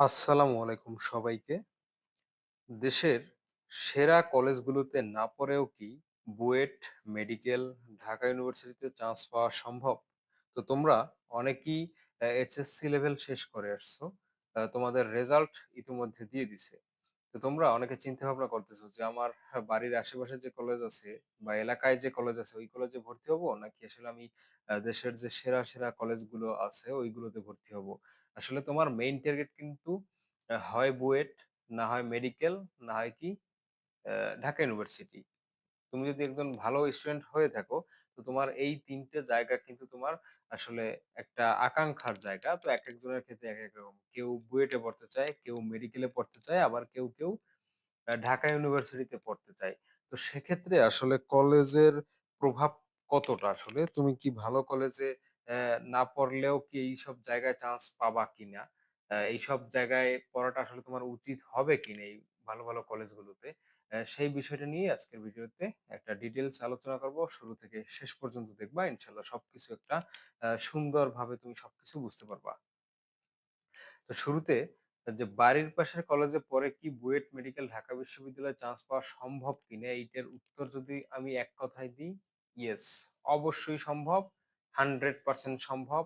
আসসালামু আলাইকুম সবাইকে। দেশের সেরা কলেজগুলোতে না পড়েও কি বুয়েট, মেডিকেল, ঢাকা ইউনিভার্সিটিতে চান্স পাওয়া সম্ভব? তো তোমরা অনেকেই এইচএসসি লেভেল শেষ করে আসছো। তোমাদের রেজাল্ট ইতিমধ্যে দিয়ে দিছে। তো তোমরা অনেকে চিন্তা ভাবনা করতেছো যে আমার বাড়ির আশেপাশে যে কলেজ আছে বা এলাকায় যে কলেজ আছে ওই কলেজে ভর্তি হব নাকি আসলে আমি আ দেশের যে সেরা, সেরা কলেজগুলো আছে ওইগুলোতে ভর্তি হব। আসলে তোমার মেইন টার্গেট কিন্তু হয় বুয়েট, না হয় মেডিকেল, না হয় কি আ ঢাকা ইউনিভার্সিটি। তুমি যদি একজন ভালো স্টুডেন্ট হয়ে থাকো, তো তোমার এই তিনটে জায়গা কিন্তু তোমার আসলে একটা আকাঙ্ক্ষার জায়গা। তো এক একজনের ক্ষেত্রে এক এক রকম। কেউ বুয়েটে পড়তে চায়, কেউ মেডিকেলে পড়তে চায়, আবার কেউ, কেউ ঢাকা ইউনিভার্সিটিতে পড়তে চায় তো সেক্ষেত্রে আসলে কলেজের প্রভাব কতটা আসলে? তুমি কি ভালো কলেজে না পড়লেও কি এইসব জায়গায় চান্স পাবা কিনা? এইসব জায়গায় পড়াটা আসলে তোমার উচিত হবে কিনা এই ভালো, ভালো কলেজগুলোতে? সেই বিষয়টা নিয়ে আজকের ভিডিওতে একটা ডিটেলস আলোচনা করব। শুরু থেকে শেষ পর্যন্ত দেখবা। ইনশাআল্লাহ সবকিছু একটা সুন্দরভাবে তুমি সবকিছু বুঝতে পারবা। তো শুরুতে, যে বাড়ির পাশের কলেজে পরে কি বুয়েট মেডিকেল ঢাকা বিশ্ববিদ্যালয়ে চান্স পাওয়া সম্ভব কিনা, এইটার উত্তর যদি আমি এক কথায় দিই ইয়েস অবশ্যই সম্ভব 100% সম্ভব,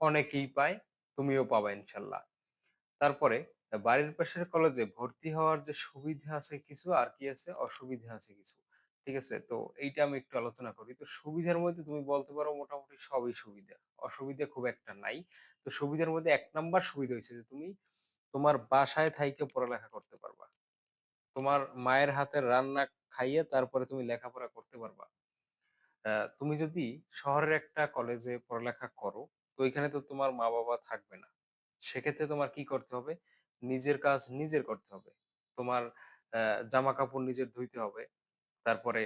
অনেকেই পায়, তুমিও পাবা ইনশাল্লাহ তারপরে বাড়ির পাশের কলেজে ভর্তি হওয়ার যে সুবিধা আছে কিছু আর কি আছে? অসুবিধা আছে কিছু। ঠিক আছে? তো এইটা আমি একটু আলোচনা করি। তো সুবিধার মধ্যে তুমি বলতে পারো মোটামুটি সবই সুবিধা। অসুবিধা খুব একটা নাই। তো সুবিধার মধ্যে এক নাম্বার সুবিধা হয়েছে যে তুমি তোমার বাসায় থাইকে পড়ালেখা করতে পারবা। তোমার মায়ের হাতের রান্না খাইয়ে তারপরে তুমি লেখাপড়া করতে পারবা। তুমি যদি শহরের একটা কলেজে পড়ালেখা করো, তো এখানে তো তোমার মা বাবা থাকবে না। সেক্ষেত্রে তোমার কি করতে হবে? নিজের কাজ নিজের করতে হবে। তোমার জামা কাপড় নিজের ধুইতে হবে। তারপরে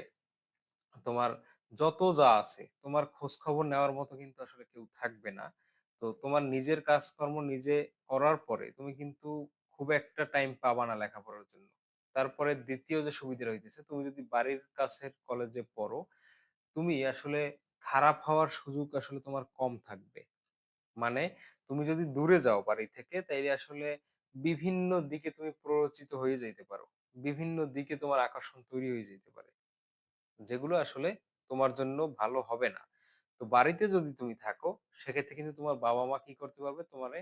তোমার যত যা আছে, তোমার খোঁজ খবর নেওয়ার মতো কিন্তু আসলে কেউ থাকবে না। তো তোমার নিজের কাজকর্ম নিজে করার পরে তুমি কিন্তু খুব একটা টাইম পাবা না লেখাপড়ার জন্য। তারপরে দ্বিতীয় যে সুবিধা হইতেছে, তুমি যদি বাড়ির কাছের কলেজে পড়ো, তুমি আসলে খারাপ হওয়ার সুযোগ আসলে তোমার কম থাকবে। মানে তুমি যদি দূরে যাও বাড়ি থেকে, তাইলে আসলে বিভিন্ন দিকে তুমি প্ররোচিত হয়ে যাইতে পারো বিভিন্ন দিকে তোমার আকর্ষণ তৈরি হয়ে যেতে পারে যেগুলো আসলে তোমার জন্য ভালো হবে না। তো বাড়িতে যদি তুমি থাকো, সেক্ষেত্রে কিন্তু তোমার বাবা-মা কি করতে পারবে? তোমারে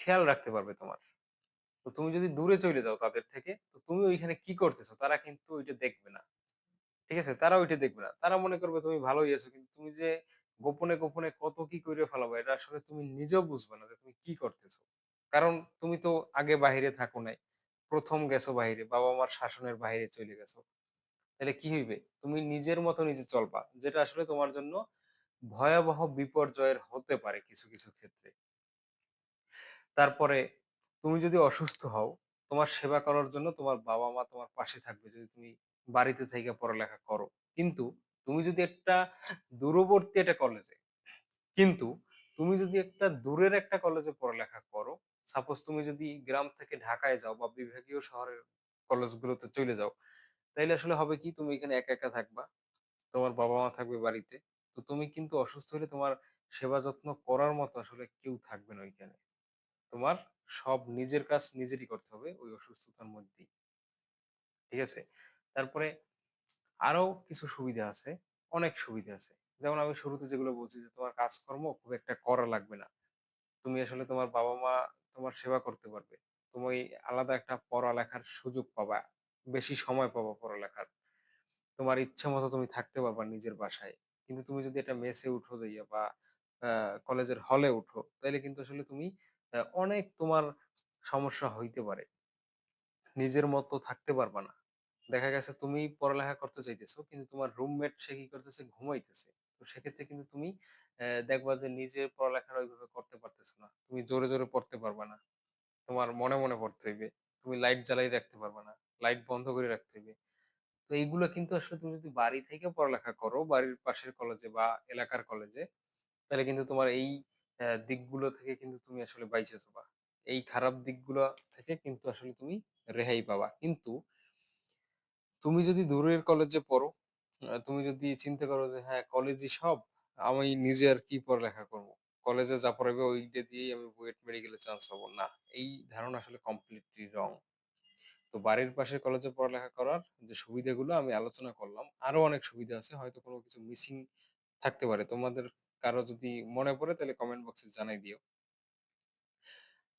খেয়াল রাখতে পারবে তোমার। তো তুমি যদি দূরে চলে যাও তাদের থেকে, তো তুমি ওইখানে কি করতেছো? তারা কিন্তু ওইটা দেখবে না। ঠিক আছে? তারা ওইটা দেখবে না। তারা মনে করবে তুমি ভালোই আছো। কিন্তু তুমি যে গোপনে, গোপনে কত কি করে ফেলাবা, এটা আসলে তুমি নিজেও বুঝবে না যে তুমি কি করতেছো। কারণ তুমি তো আগে বাহিরে থাকো নাই। প্রথম গেছো বাহিরে, বাবা-মার শাসনের বাহিরে চলে গেছো। তাহলে কি হইবে? তুমি নিজের মতো নিজে চলবা। যেটা আসলে তোমার জন্য ভয়াবহ বিপর্যয়ের হতে পারে কিছু, কিছু ক্ষেত্রে। তারপরে তুমি যদি অসুস্থ হও, তোমার সেবা করার জন্য তোমার বাবা-মা তোমার পাশে থাকবে যদি তুমি বাড়িতে থাইকা পড়ালেখা করো। কিন্তু তুমি যদি একটা দূরবর্তী একটা কলেজে কিন্তু তুমি যদি একটা দূরের একটা কলেজে পড়ালেখা করো, সাপোজ তুমি যদি গ্রাম থেকে ঢাকায় যাও বা বিভাগীয় শহরের কলেজগুলোতে চলে যাও, তাইলে আসলে হবে কি তুমি এখানে একা, একা থাকবা। তোমার বাবা-মা থাকবে বাড়িতে। তো তুমি কিন্তু অসুস্থ হলে তোমার সেবা যত্ন করার মতো আসলে কেউ থাকবে না ওইখানে। তোমার সব নিজের কাজ নিজেরই করতে হবে ওই অসুস্থতার মধ্যেই। ঠিক আছে? তারপরে আরও কিছু সুবিধা আছে, অনেক সুবিধা আছে। যেমন আমি শুরুতে যেগুলো বলছি যে তোমার কাজকর্ম খুব একটা করা লাগবে না। তুমি আসলে তোমার বাবা-মা তোমার সেবা করতে পারবে। তুমি আলাদা একটা পড়ালেখার সুযোগ পাবা। বেশি সময় পাবা পড়ালেখার। তোমার ইচ্ছে মতো তুমি থাকতে পারবা নিজের বাসায়। কিন্তু তুমি যদি একটা মেসে উঠো যাইয়া বা কলেজের হলে উঠো, তাহলে কিন্তু আসলে তুমি অনেক তোমার সমস্যা হইতে পারে। নিজের মতো থাকতে পারবা না। দেখা গেছে তুমি পড়ালেখা করতে চাইতেছো কিন্তু তোমার রুমমেট সে কি করতেছে ঘুমাইতেছে। তো সেক্ষেত্রে কিন্তু তুমি দেখবা যে নিজের পড়ালেখাটা ওইভাবে করতে পারতেছো না। তুমি জোরে, জোরে পড়তে পারবা না। তোমার মনে, মনে পড়তে হইবে। তুমি লাইট জ্বালাই রাখতে পারবা না। লাইট বন্ধ করে রাখতে হইবে। তো এইগুলো কিন্তু আসলে তুমি যদি বাড়ি থেকে পড়ালেখা করো, বাড়ির পাশের কলেজে বা এলাকার কলেজে, তাহলে কিন্তু তোমার এই দিকগুলো থেকে কিন্তু তুমি আসলে বাইচে যাবা। এই খারাপ দিকগুলো থেকে কিন্তু আসলে তুমি রেহাই পাবা। কিন্তু তুমি যদি দূরের কলেজে পড়ো, তুমি যদি চিন্তা করো যে হ্যাঁ, কলেজই সব, আমি নিজে আর কি পড়ালেখা করব? কলেজে যা পড়াবে ওইটা দিয়েই আমি বুয়েট মেডিকেলে চান্স পাবো। না, এই ধারণা আসলে কমপ্লিটলি রং। তো বাড়ির পাশে কলেজে পড়ালেখা করার যে সুবিধাগুলো আমি আলোচনা করলাম। আরও অনেক সুবিধা আছে। হয়তো কোনো কিছু মিসিং থাকতে পারে। তোমাদের কারও যদি মনে পড়ে তাহলে কমেন্ট বক্সে জানাই দিও।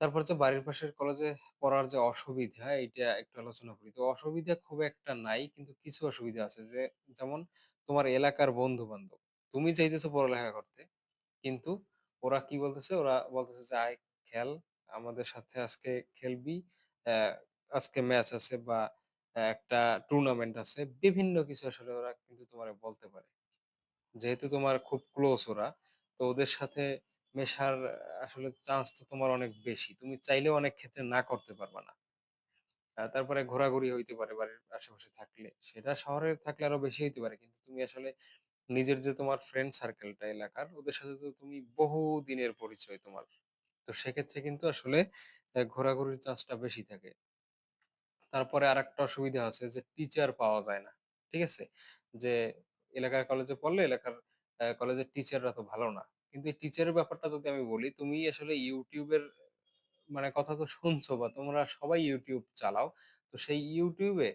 তারপর হচ্ছে বাড়ির পাশের কলেজে পড়ার যে অসুবিধা এটা একটু আলোচনা করি। তো অসুবিধা খুব একটা নাই কিন্তু কিছু অসুবিধা আছে যে যেমন তোমার এলাকার বন্ধু-বান্ধব। তুমি চাইতেছো পড়ালেখা করতে। কিন্তু ওরা কি বলতেছে? ওরা বলতেছে যে, "আয় খেল, আমাদের সাথে আজকে খেলবি। অ্যা আজকে ম্যাচ আছে বা একটা টুর্নামেন্ট আছে।" বিভিন্ন কিছু আসলে ওরা কিন্তু তোমারে বলতে পারে। যেহেতু তোমার খুব ক্লোজ ওরা, তো ওদের সাথে মেশার আসলে চান্স তো তোমার অনেক বেশি। তুমি চাইলেও অনেক ক্ষেত্রে না করতে পারবা না। আ তারপরে ঘোরাঘুরি হইতে পারে বাড়ির আশেপাশে থাকলে। সেটা শহরে থাকলে আরও বেশি হইতে পারে। কিন্তু তুমি আসলে নিজের যে তোমার ফ্রেন্ড সার্কেলটা এলাকার, ওদের সাথে তো তুমি বহুদিনের পরিচয় তোমার। তো সেক্ষেত্রে কিন্তু আসলে ঘোরাঘুরির চান্সটা বেশি থাকে। তারপরে আরেকটা অসুবিধা আছে যে টিচার পাওয়া যায় না। ঠিক আছে? যে এলাকার কলেজে পড়লে এলাকার কলেজের টিচাররা তো ভালো না। কিন্তু এই টিচারের ব্যাপারটা যদি আমি বলি, তুমি আসলে এর মানে কথা তো শুনছো বা তোমরা সবাই YouTube চালাও। তো সেই এ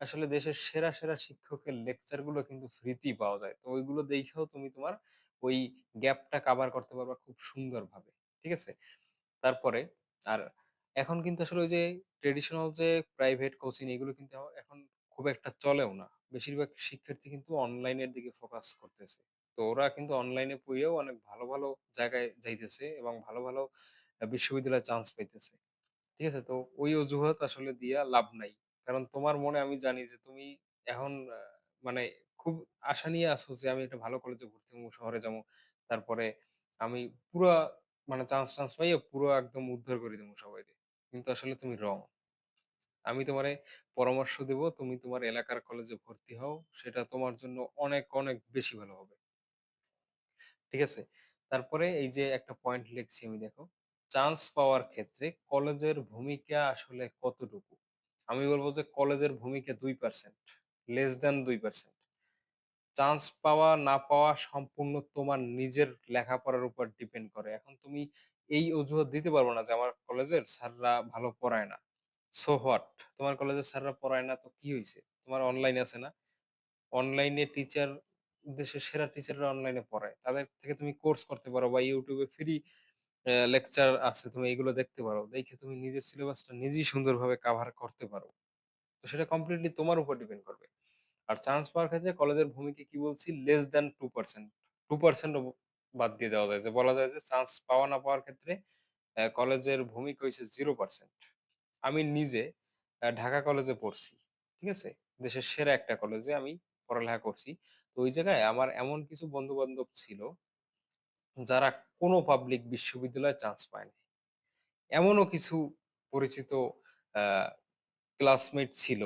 আসলে দেশের সেরা, সেরা শিক্ষকের লেকচারগুলো কিন্তু ফ্রিতেই পাওয়া যায়। তো ওইগুলো দেইখাও তুমি তোমার ওই গ্যাপটা কাভার করতে পারবা খুব সুন্দরভাবে। ঠিক আছে? তারপরে আর এখন কিন্তু আসলে ওই যে ট্র্যাডিশনাল যে প্রাইভেট কোচিং এগুলো কিন্তু এখন খুব একটা চলেও না। বেশিরভাগ শিক্ষার্থী কিন্তু অনলাইনের দিকে ফোকাস করতেছে। তো ওরা কিন্তু অনলাইনে পইড়াও অনেক ভালো, ভালো জায়গায় যাইতেছে এবং ভালো, ভালো বিশ্ববিদ্যালয়ে চান্স পাইতেছে। ঠিক আছে? তো ওই অজুহাত আসলে দিয়া লাভ নাই। কারণ তোমার মনে আমি জানি যে তুমি এখন মানে খুব আশা নিয়ে আছো যে আমি একটা ভালো কলেজে ভর্তি হব, শহরে যাব। তারপরে আমি পুরা মানে চান্স-টান্স পাইয়ে পুরো একদম উদ্ধার করে দেবো সবাইকে কিন্তু আসলে তুমি রং। আমি তোমারে পরামর্শ দিব তুমি তোমার এলাকার কলেজে ভর্তি হও। সেটা তোমার জন্য অনেক, অনেক বেশি ভালো হবে। ঠিক আছে? তারপরে এই যে একটা পয়েন্ট লিখছি আমি, দেখো। চান্স পাওয়ার ক্ষেত্রে কলেজের ভূমিকা আসলে কতটুকু? আমি বলব যে কলেজের ভূমিকা দুই পার্সেন্ট লেস দেন দুই পার্সেন্ট চান্স পাওয়া, না পাওয়া সম্পূর্ণ তোমার নিজের লেখাপড়ার উপর ডিপেন্ড করে। এখন তুমি এই অজুহাত দিতে পারবা না যে আমার কলেজের স্যাররা ভালো পড়ায় না। So what? তোমার কলেজের স্যাররা পড়ায় না, তো কি হয়েছে তোমার অনলাইন আছে না? অনলাইনে টিচার দেশের সেরা টিচাররা অনলাইনে পড়ায়। তাদের থেকে তুমি কোর্স করতে পারো বা এ ফ্রি লেকচার আছে। তুমি এগুলো দেখতে পারো। দেখে তুমি নিজের সিলেবাসটা নিজেই সুন্দরভাবে কাভার করতে পারো। তো সেটা কমপ্লিটলি তোমার উপর ডিপেন্ড করবে। আর চান্স পাওয়ার ক্ষেত্রে কলেজের ভূমিকা কি বলছি? লেস দ্যান 2% 2% বাদ দিয়ে দেওয়া যায় যে বলা যায় যে চান্স পাওয়া না পাওয়ার ক্ষেত্রে কলেজের ভূমিকা হইছে 0% আমি নিজে ঢাকা কলেজে পড়ছি। ঠিক আছে? দেশের সেরা একটা কলেজে আমি পড়ালেখা করছি। তো ওই জায়গায় আমার এমন কিছু বন্ধু-বান্ধব ছিল, যারা কোনো পাবলিক বিশ্ববিদ্যালয়ে চান্স পায় নাই। এমনও কিছু পরিচিত ক্লাসমেট ছিল,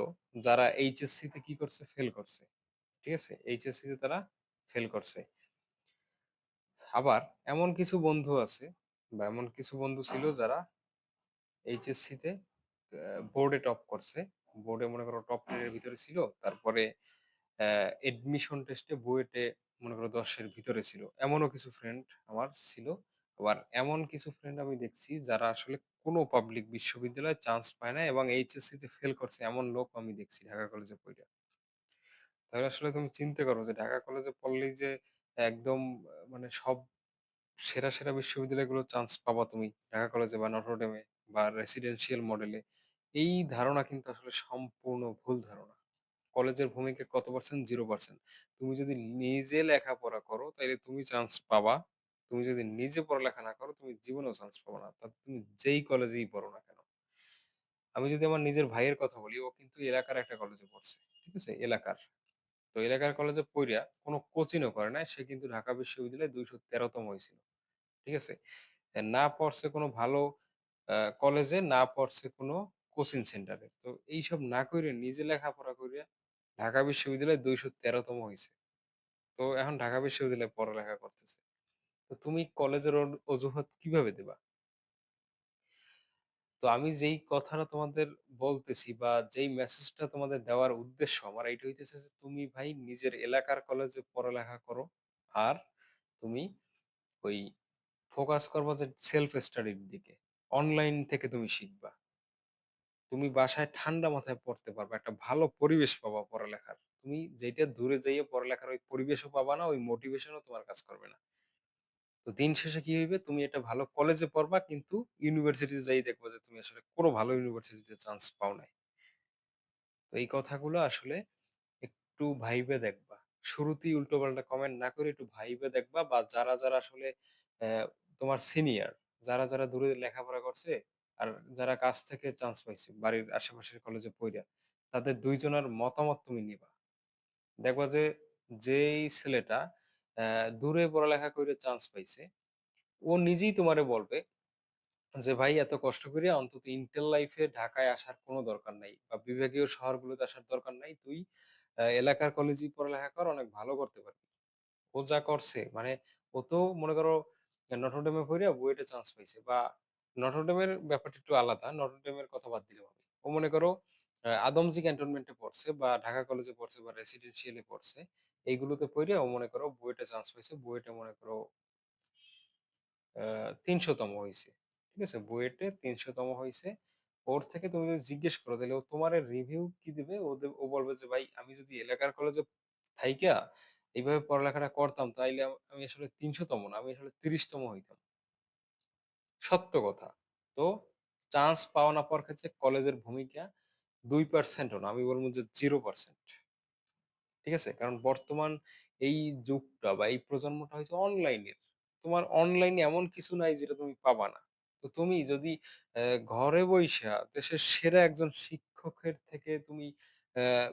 যারা এইচএসসি তে কি করছে? ফেল করছে। ঠিক আছে? এইচএসসি তে তারা ফেল করছে। আবার এমন কিছু বন্ধু আছে, বা এমন কিছু বন্ধু ছিল যারা এইচএসসি তে বোর্ডে টপ করছে। বোর্ডে মনে করো টপ 10 এর ভিতরে ছিল। তারপরে অ্যা অ্যাডমিশন টেস্টে বুয়েটে মনে করো ১০ এর ভিতরে ছিল। এমনও কিছু ফ্রেন্ড আমার ছিল। আবার এমন কিছু ফ্রেন্ড আমি দেখছি যারা আসলে কোনো পাবলিক বিশ্ববিদ্যালয়ে চান্স পায় না এবং এইচএসসি তে ফেল করছে এমন লোক আমি দেখছি ঢাকা কলেজে পইড়া। তাহলে আসলে তুমি চিন্তা করো যে ঢাকা কলেজে পড়লেই যে একদম মানে সব সেরা, সেরা বিশ্ববিদ্যালয়গুলো চান্স পাবা তুমি ঢাকা কলেজে বা নটরডেমে বা রেসিডেন্সিয়াল মডেলে। এই ধারণা কিন্তু আসলে সম্পূর্ণ ভুল ধারণা। কলেজের ভূমিকা কত পার্সেন্ট? 0% তুমি যদি নিজে লেখাপড়া করো তাইলে তুমি চান্স পাবা। তুমি যদি নিজে পড়ালেখা না করো তুমি জীবনেও চান্স পাবা না। তা তুমি যেই কলেজেই পড়ো না কেন। আমি যদি আমার নিজের ভাইয়ের কথা বলি, ও কিন্তু এলাকার একটা কলেজে পড়ছে। ঠিক আছে? এলাকার। তো এলাকার কলেজে পইড়া কোনো কোচিংও করে নাই। সে কিন্তু ঢাকা বিশ্ববিদ্যালয়ে ২১৩ তম হইছিল। ঠিক আছে? না পড়ছে কোনো ভালো কলেজে, না পড়ছে কোনো কোচিং সেন্টারে। তো এইসব না কইরা নিজে লেখাপড়া কইরা ঢাকা বিশ্ববিদ্যালয়ে ২১৩ তম হইছে। তো এখন ঢাকা বিশ্ববিদ্যালয়ে পড়ালেখা করতেছে। তো তুমি কলেজের অজুহাত কীভাবে দিবা? তো আমি যেই কথাটা তোমাদের বলতেছি বা যেই মেসেজটা তোমাদের দেওয়ার উদ্দেশ্য আমার এইটা হইতেছে যে তুমি ভাই নিজের এলাকার কলেজে পড়ালেখা করো। আর তুমি ওই ফোকাস করবা যে সেলফ স্টাডির দিকে। অনলাইন থেকে তুমি শিখবা। তুমি বাসায় ঠান্ডা মাথায় পড়তে পারবে একটা ভালো পরিবেশ পাবা পড়ালেখার। তুমি যেটা দূরে যাইয়া পড়ালেখার ওই পরিবেশও পাবা না, ওই মোটিভেশনও তোমার কাজ করবে না। তো দিন শেষে কি হইবে? তুমি একটা ভালো কলেজে পড়বা কিন্তু ইউনিভার্সিটিতে যাই দেখবা যে তুমি আসলে কোনো ভালো ইউনিভার্সিটিতে চান্স পাও নাই। তো এই কথাগুলো আসলে একটু ভাইবে দেখবা। শুরুতেই উল্টোপাল্টা কমেন্ট না করে একটু ভাইবে দেখবা বা যারা, যারা আসলে তোমার সিনিয়র, যারা, যারা দূরে লেখাপড়া করছে আর যারা কাছ থেকে চান্স পাইছে বাড়ির আশেপাশের কলেজে পড়িয়া তাদের দুইজনের মতামত তুমি নিবা। দেখবা যে যেই ছেলেটা অ্যা দূরে পড়ালেখা করে চান্স পাইছে, ও নিজেই তোমারে বলবে যে, "ভাই এত কষ্ট কইরা অন্তত ইন্টার লাইফে ঢাকায় আসার কোনো দরকার নাই বা বিভাগীয় শহরগুলোতে আসার দরকার নাই। তুই আ এলাকার কলেজেই পড়ালেখা কর, অনেক ভালো করতে পারবি।" ও যা করছে মানে ও তো মনে করো নটরডেমে পড়িয়া বুয়েটে চান্স পাইছে বা নটরডেমের ব্যাপারটা একটু আলাদা। নটরডেমের কথা বাদ দিলাম আমি। ও মনে করো আদমজী ক্যান্টনমেন্টে পড়ছে বা ঢাকা কলেজে পড়ছে বা রেসিডেন্সিয়াল পড়ছে। এইগুলোতে পইড়া ও মনে করো বুয়েটে চান্স পাইছে। বুয়েটে মনে করো আ ৩০০ তম হইছে। ঠিক আছে? বুয়েটে ৩০০ তম হইছে। ওর থেকে তুমি যদি জিজ্ঞেস করো তাহলে ও তোমার রিভিউ কি দিবে? ও বলবে যে, "ভাই আমি যদি এলাকার কলেজে থাইকা এইভাবে পড়ালেখাটা করতাম তাইলে আমি আসলে তিনশোতম না, আমি আসলে তিরিশতম হইতাম।" সত্য কথা। তো চান্স পাওয়া না পাওয়ার ক্ষেত্রে কলেজের ভূমিকা ২% ও না। আমি বলব যে 0% ঠিক আছে? কারণ বর্তমান এই যুগটা বা এই প্রজন্মটা হইছে অনলাইনের। তোমার অনলাইনে এমন কিছু নাই যেটা তুমি পাবা না। তো তুমি যদি ঘরে বইসা দেশের সেরা একজন শিক্ষকের থেকে তুমি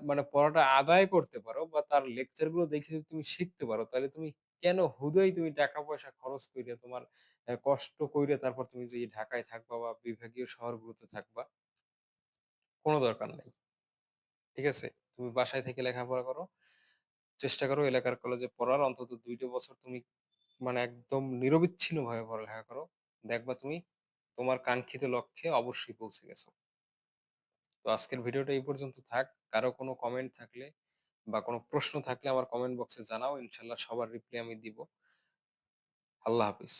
মানে পড়াটা আদায় করতে পারো বা তার লেকচারগুলো দেখে যদি তুমি শিখতে পারো, তাহলে তুমি কেন হুদাই তুমি টাকা-পয়সা খরচ কইরা তোমার কষ্ট কইরা তারপর তুমি যে ঢাকায় থাকবা বা বিভাগীয় শহরগুলোতে থাকবা, কোন দরকার নাই। ঠিক আছে? তুমি বাসায় থেকে লেখাপড়া করো। চেষ্টা করো এলাকার কলেজে পড়ার অন্তত ২ টা বছর তুমি মানে একদম নিরবিচ্ছিন্নভাবে পড়ালেখা করো। দেখবা তুমি তোমার কাঙ্ক্ষিত লক্ষ্যে অবশ্যই পৌঁছে গেছো। তো আজকের ভিডিওটা এই পর্যন্ত থাক। কারও কোনো কমেন্ট থাকলে বা কোনো প্রশ্ন থাকলে আমার কমেন্ট বক্সে জানাও। ইনশাল্লাহ সবার রিপ্লাই আমি দিব। আল্লাহ হাফিজ।